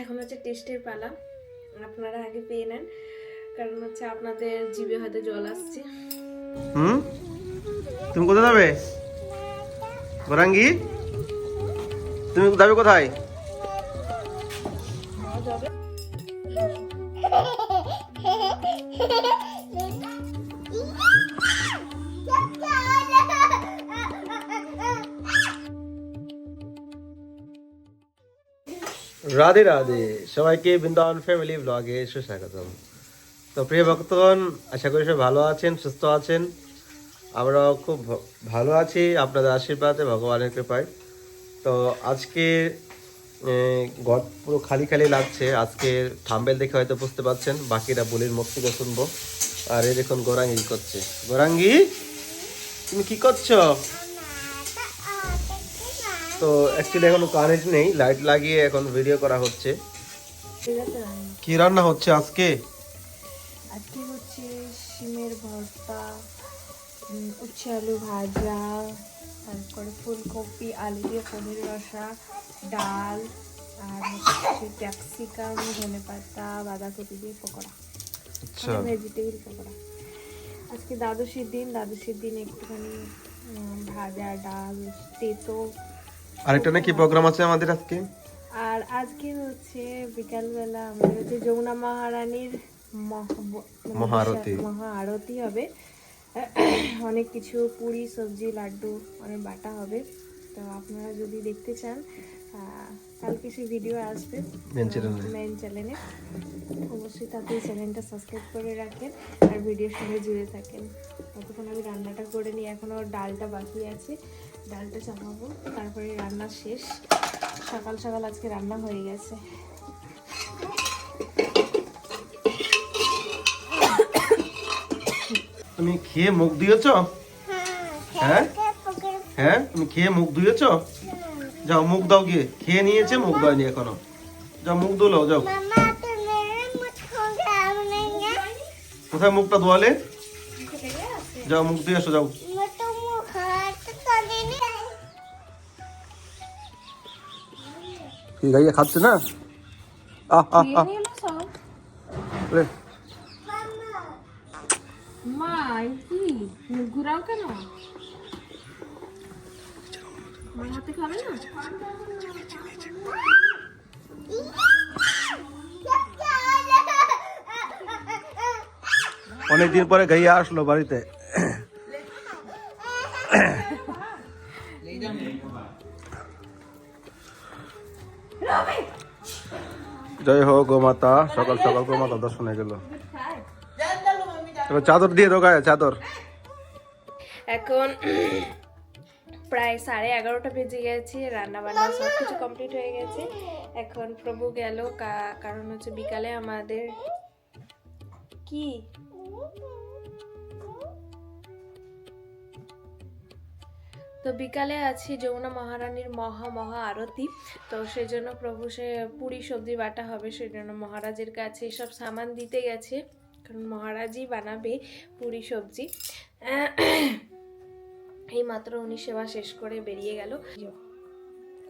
এখন হচ্ছে টেস্টের পালা। আপনারা আগে পেয়ে নেন কারণ হচ্ছে আপনাদের জিভে হয়তো জল আসছে। হুম? তুমি কোথায় যাবে? গোরাঙ্গি তুমি যাবে কোথায়? রাধে রাধে। সবাইকে বৃন্দাবন ফ্যামিলি ব্লগে সুস্বাগতম। তো প্রিয় ভক্তগণ, আশা করি সবাই ভালো আছেন, সুস্থ আছেন। আমরাও খুব ভালো আছি, আপনাদের আশীর্বাদে, ভগবানের কৃপায়। তো আজকে ঘর পুরো খালি খালি লাগছে। আজকে থাম্বেল দেখে হয়তো বুঝতে পারছেন, বাকিরা বলির মুখ থেকে শুনব। আর এই দেখুন, গোরাঙ্গি করছে? গোরাঙ্গি, তুমি কি করছ? তো অ্যাকচুয়ালি এখনও কারেন্ট নেই লাইট লাগিয়ে এখন ভিডিও করা হচ্ছে। ঠিক আছে কি রান্না হচ্ছে আজকে? আজকে হচ্ছে শিমের ভর্তা উচ্ছে আলু ভাজা তারপরে ফুলকপি আলু দিয়ে পনির রসা ডাল আর হচ্ছে ক্যাপসিকাম ধনে পাতা বাঁধাকপি দিয়ে পকোড়া। আচ্ছা। ভেজিটেবল পকোড়া। আজকে দ্বাদশীর দিন দ্বাদশীর দিন একটুখানি ভাজা ডাল তেতো আরেকটা নাকি প্রোগ্রাম আছে আমাদের আজকে? আর আজকে হচ্ছে বিকালবেলা আমাদের হচ্ছে যমুনা মহারানীর মহা- মানে মহাআরতি। মহা আরতি হবে। অনেক কিছু পুরি সবজি লাড্ডু অনেক বাটা হবে। তো আপনারা যদি দেখতে চান কালকে সেই ভিডিও আসবে। মেন চ্যানেলে অবশ্যই তাতে চ্যানেলটা সাবস্ক্রাইব করে রাখেন আর ভিডিওর সঙ্গে জুড়ে থাকেন। ততক্ষণ আমি রান্নাটা করে নিই। এখনও ডালটা বাকি আছে। ডালটা চাপাবো তারপরে রান্না শেষ। সকাল সকাল আজকে রান্না হয়ে গেছে। তুমি খেয়ে মুখ ধুয়েছ? হ্যাঁ হ্যাঁ? তুমি খেয়ে মুখ ধুয়েছ? যাও মুখ দাও গিয়ে। খেয়ে নিয়েছে মুখ দাওনি এখনও। যাও মুখ ধুলো যাও। কোথায় মুখটা ধোয়ালে? যাও মুখ দিয়ে এসো যাও। কি গাইয়া খাচ্ছে না? আহ আহ আহ। রে, মা কি? ঘুরাও কেন? আমার হাতে খাবে না? অনেকদিন পরে গাইয়া আসলো বাড়িতে। জয় হোক গো মাতা, সকাল সকাল গো মাতা, দর্শনে গেল। চাদর দিয়ে দো গায়ে, চাদর। এখন প্রায় সাড়ে এগারোটা বেজে গেছে রান্না বান্না সব কিছু কমপ্লিট হয়ে গেছে। এখন প্রভু গেল কারণ হচ্ছে বিকালে আমাদের কি? তো বিকালে আছি যমুনা মহারানীর মহা মহা আরতি। তো সেই জন্য প্রভু সে পুরি সবজি বাটা হবে সেই জন্য মহারাজের কাছে সব সামান দিতে গেছে। কারণ মহারাজই বানাবে পুরি সবজি। এই মাত্র উনি সেবা শেষ করে বেরিয়ে গেল।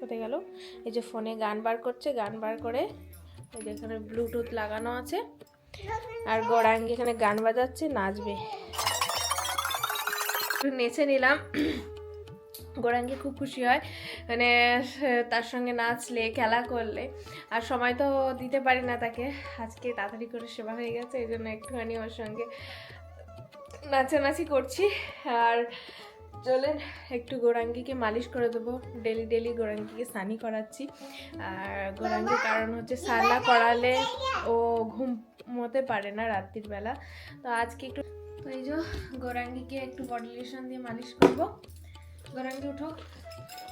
কোথায় গেল? এই যে ফোনে গান বার করছে, গান বার করে এই যে এখানে ব্লুটুথ লাগানো আছে। আর গড়াঙ্গি এখানে গান বাজাচ্ছে, নাচবে। একটু নেচে নিলাম। গোরাঙ্গি খুব খুশি হয়। মানে তার সঙ্গে নাচলে, খেলা করলে। আর সময় তো দিতে পারি না তাকে। আজকে তাড়াতাড়ি করে সেবা হয়ে গেছে, এই জন্য একটুখানি ওর সঙ্গে নাচানাচি করছি। আর চলেন, একটু গোরাঙ্গিকে মালিশ করে দেবো। ডেলি ডেলি গোরাঙ্গিকে সানি করাচ্ছি। আর গোরাঙ্গির কারণ হচ্ছে স্নান না করালে ও ঘুমোতে পারে না রাত্রির বেলা। তো আজকে একটু তো এই যে, গোরাঙ্গিকে একটু বডি লোশন দিয়ে মালিশ করব। গরমকে উঠো।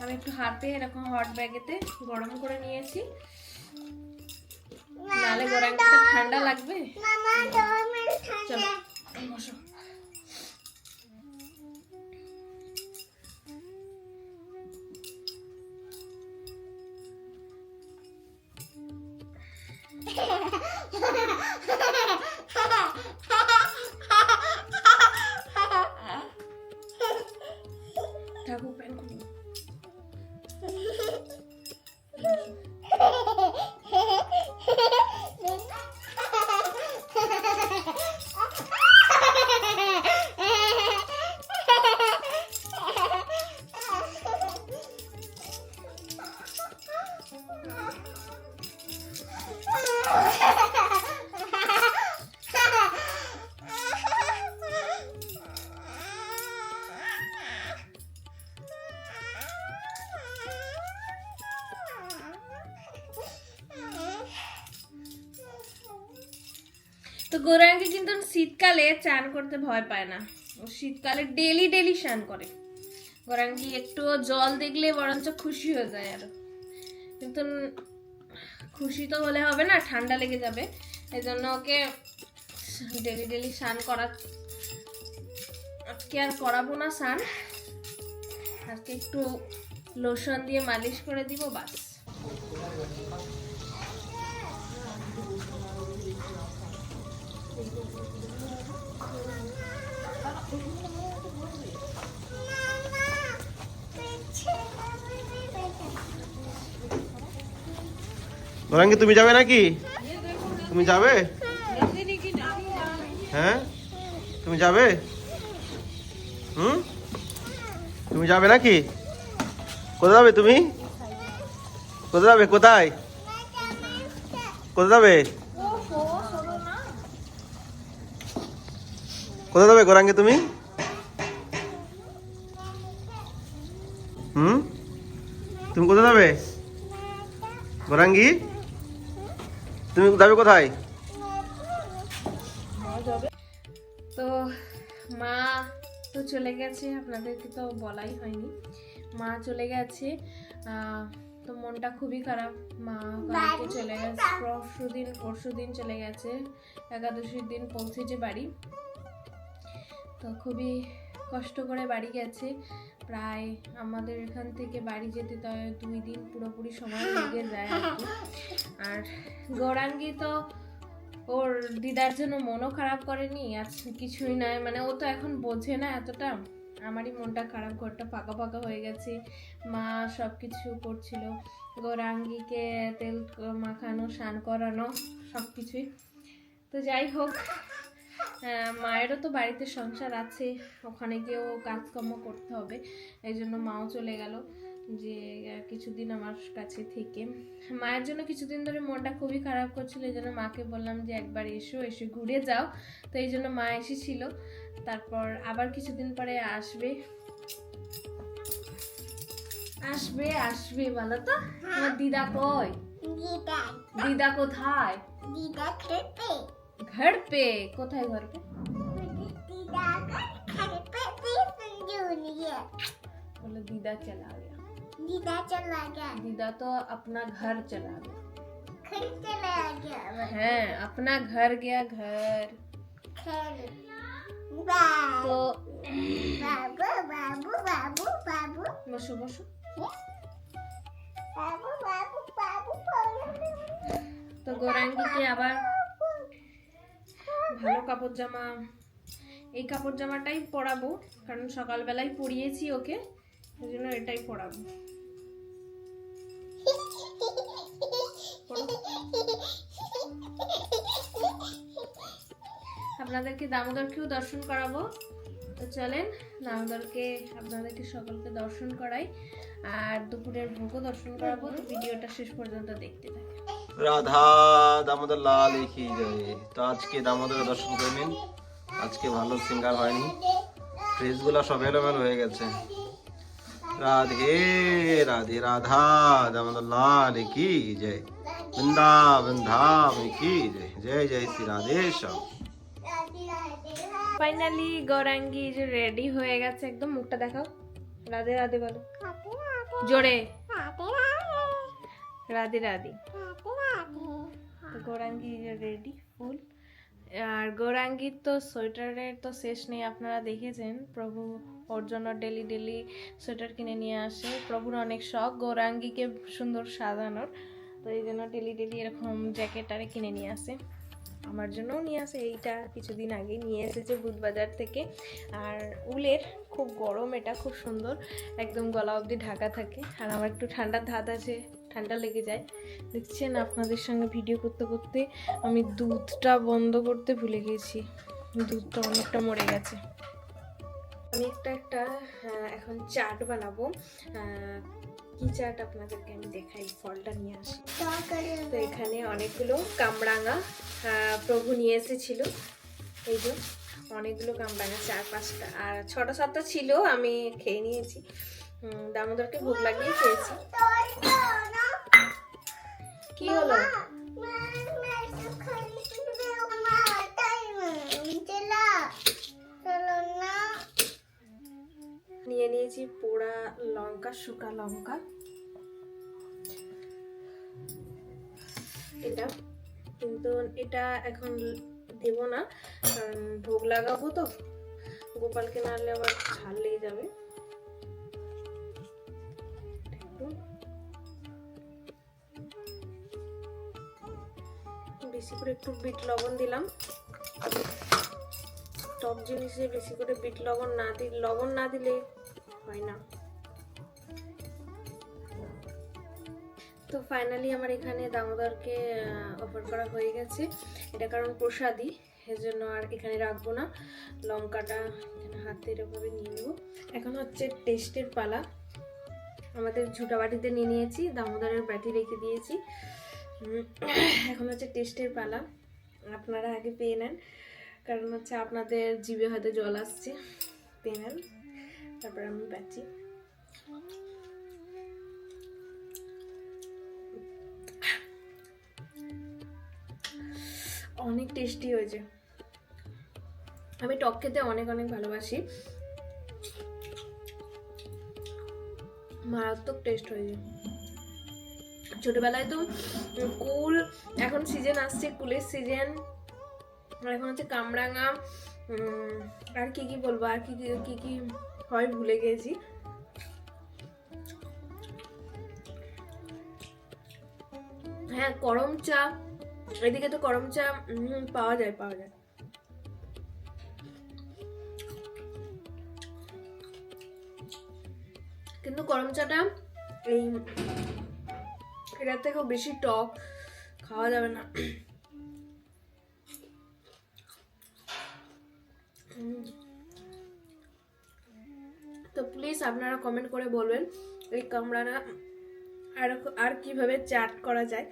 আমি একটু হাতে এরকম হট ব্যাগেতে গরম করে নিয়েছি। নালে গরমটা ঠান্ডা লাগবে? চলো বসো। Tahu. গোরাঙ্গি কিন্তু শীতকালে চান করতে ভয় পায় না। ও শীতকালে ডেলি ডেলি স্নান করে। গোরাঙ্গি একটু জল দেখলে বরঞ্চ খুশি হয়ে যায় আর। কিন্তু খুশি তো হলে হবে না, ঠান্ডা লেগে যাবে। এই জন্য ওকে ডেলি ডেলি স্নান করা আজকে আর করাবো না স্নান। আজকে একটু লোশন দিয়ে মালিশ করে দিব, বাস। গোরাঙ্গি তুমি যাবে নাকি? তুমি যাবে? হ্যাঁ? তুমি যাবে? হুম? তুমি যাবে নাকি? কোথায় যাবে তুমি? কোথায় যাবে? কোথায়? কোথায় যাবে? কোথায় যাবে গোরাঙ্গি তুমি? হুম? তুমি কোথায় যাবে? গোরাঙ্গি? তুমি যাবে কোথায়? তো মা তো চলে গেছে, আপনাদেরকে তো বলাই হয়নি। মা চলে গেছে তো মনটা খুবই খারাপ। মা কালকে চলে গেছে পরশু দিন পরশু দিন চলে গেছে, একাদশীর দিন পৌঁছেছে বাড়ি। তো খুবই কষ্ট করে বাড়ি গেছে। প্রায় আমাদের এখান থেকে বাড়ি যেতে তো দুই দিন পুরোপুরি সময় লেগে যায় আর গৌরাঙ্গি তো ওর দিদার জন্য মনও খারাপ করেনি, আজ কিছুই নয় মানে ও তো এখন বোঝে না এতটা। আমারই মনটা খারাপ, ঘরটা ফাঁকা ফাঁকা হয়ে গেছে। মা সব কিছু করছিল। গৌরাঙ্গিকে তেল মাখানো, স্নান করানো সব কিছুই তো যাই হোক মায়েরও তো বাড়িতে সংসার আছে ওখানে গিয়েও কাজকর্ম করতে হবে। এই জন্য মাও চলে গেল যে কিছুদিন আমার কাছে থেকে। মায়ের জন্য কিছুদিন ধরে মনটা খুবই খারাপ করছিল এই জন্য মাকে বললাম যে একবার এসো এসে ঘুরে যাও। তো এই জন্য মা এসেছিল। তারপর আবার কিছুদিন পরে আসবে। আসবে আসবে বলো তো? আমার দিদা কই? দিদা দিদা কোথায়? দিদা খেতে। ঘর পে কোথায় ঘর পে দিদা খেতে দুনিয়া बोले दीदा चला गया दिदा चला गया दीदा तो अपना घर चला गया घर चला गया है अपना घर गया घर खेल बाबू तो बाबू बाबू बाबू बाबू बसो बसो बाबू बाबू बाबू बाबू তো গৌরাঙ্গিকে আবার ভালো কাপড় জামা। এই কাপড় জামাটাই পরাবো, কারণ সকালবেলায় পরিয়েছি ওকে ওই জন্য এটাই পরাবো। আপনাদেরকে দামোদরকেও দর্শন করাবো। তো চলেন, দামোদরকে, আপনাদেরকে সকলকে দর্শন করাই, আর দুপুরের ভোগও দর্শন করাবো। ভিডিওটা শেষ পর্যন্ত দেখতে থাকেন। রাধা দামোদর লাল কি যায় তো আজকে দামোদর দর্শন করে নিন। আজকে ভালো সিঙ্গার হয়নি। ড্রেসগুলো সব এলোমেলো হয়ে গেছে। রাধে রাধে রাধা দামোদর লাল কি জয়। বৃন্দাবন ধাম কি জয়। জয় জয় শ্রী রাধেশ্বর ফাইনালি গৌরাঙ্গি যে রেডি হয়ে গেছে একদম মুখটা দেখাও। রাধে রাধে বলো। জোরে। রাধে রাধে। তো গৌরাঙ্গি রেডি ফুল আর গৌরাঙ্গির তো সোয়েটারের তো শেষ নেই, আপনারা দেখেছেন। প্রভু ওর জন্য ডেলি ডেলি সোয়েটার কিনে নিয়ে আসে। প্রভুর অনেক শখ, গৌরাঙ্গিকে সুন্দর সাজানোর। তো এই জন্য ডেলি ডেলি এরকম জ্যাকেট আরে কিনে নিয়ে আসে। আমার জন্যও নিয়ে আসে, এইটা কিছুদিন আগে নিয়ে এসেছে বুধবাজার থেকে। আর উলের খুব গরম, এটা খুব সুন্দর। একদম গলা অবধি ঢাকা থাকে। আর আমার একটু ঠান্ডার ধাত আছে। ঠান্ডা লেগে যায়। দেখছেন, আপনাদের সঙ্গে ভিডিও করতে করতে আমি দুধটা বন্ধ করতে ভুলে গেছি। দুধটা অনেকটা মরে গেছে। আমি একটা একটা এখন চাট বানাবো। কি চাট আপনাদেরকে আমি দেখাই? ফলটা নিয়ে আসি। তো এখানে অনেকগুলো কামরাঙা প্রভু নিয়ে এসেছিল। এই যে, অনেকগুলো কামরাঙা, চার পাঁচটা। আর ছটা সাতটা ছিল, আমি খেয়ে নিয়েছি। দামোদরকে ভোগ লাগিয়ে খেয়েছি। কি হলো? নিয়ে নিয়েছি পোড়া লঙ্কা শুকা লঙ্কা। এটা কিন্তু এটা এখন দেব না কারণ ভোগ লাগাবো তো। গোপালকে নাহলে আবার ঝাল লেগে যাবে। বেশি করে একটু বিট লবণ দিলাম। টক জিনিসে বেশি করে বিট লবণ না দিলে লবণ না দিলে হয় না। তো ফাইনালি আমার এখানে দামোদরকে অফার করা হয়ে গেছে। এটা কারণ প্রসাদই এজন্য আর এখানে রাখব না। লঙ্কাটা এখানে হাতে এরকমভাবে নিয়ে নেব। এখন হচ্ছে টেস্টের পালা। আমাদের ঝুটা বাটিতে নিয়ে নিয়েছি, দামোদরের বাটি রেখে দিয়েছি। এখন হচ্ছে টেস্টের পালা। আপনারা আগে পেয়ে নেন। কারণ হচ্ছে আপনাদের জিভে হয়তো জল আসছে। পেয়ে নেন। তারপর আমি পাচ্ছি। অনেক টেস্টি হয়েছে। আমি টক খেতে অনেক অনেক ভালোবাসি। মারাত্মক টেস্ট হয়েছে। ছোটবেলায় তো কুল, এখন সিজন আসছে, কুলের সিজন এখন হচ্ছে কামরাঙা আর কি কি বলব, আর কি কি- কি হয় ভুলে গেছি। হ্যাঁ করম চা, এদিকে তো করম চা পাওয়া যায় পাওয়া যায়। কিন্তু গরম চাটা এই এটার থেকেও বেশি টক, খাওয়া যাবে না। তো প্লিজ আপনারা কমেন্ট করে বলবেন এই কামড়ানা আর আর কীভাবে চাট করা যায়।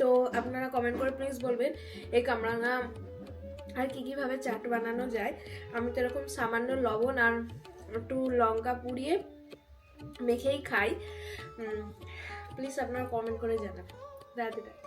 তো আপনারা কমেন্ট করে প্লিজ বলবেন এই কামরাঙা আর কি কীভাবে চাট বানানো যায়। আমি তো এরকম সামান্য লবণ আর একটু লঙ্কা পুড়িয়ে মেখেই খাই। প্লিজ আপনারা কমেন্ট করে জানান রাধে রাধে।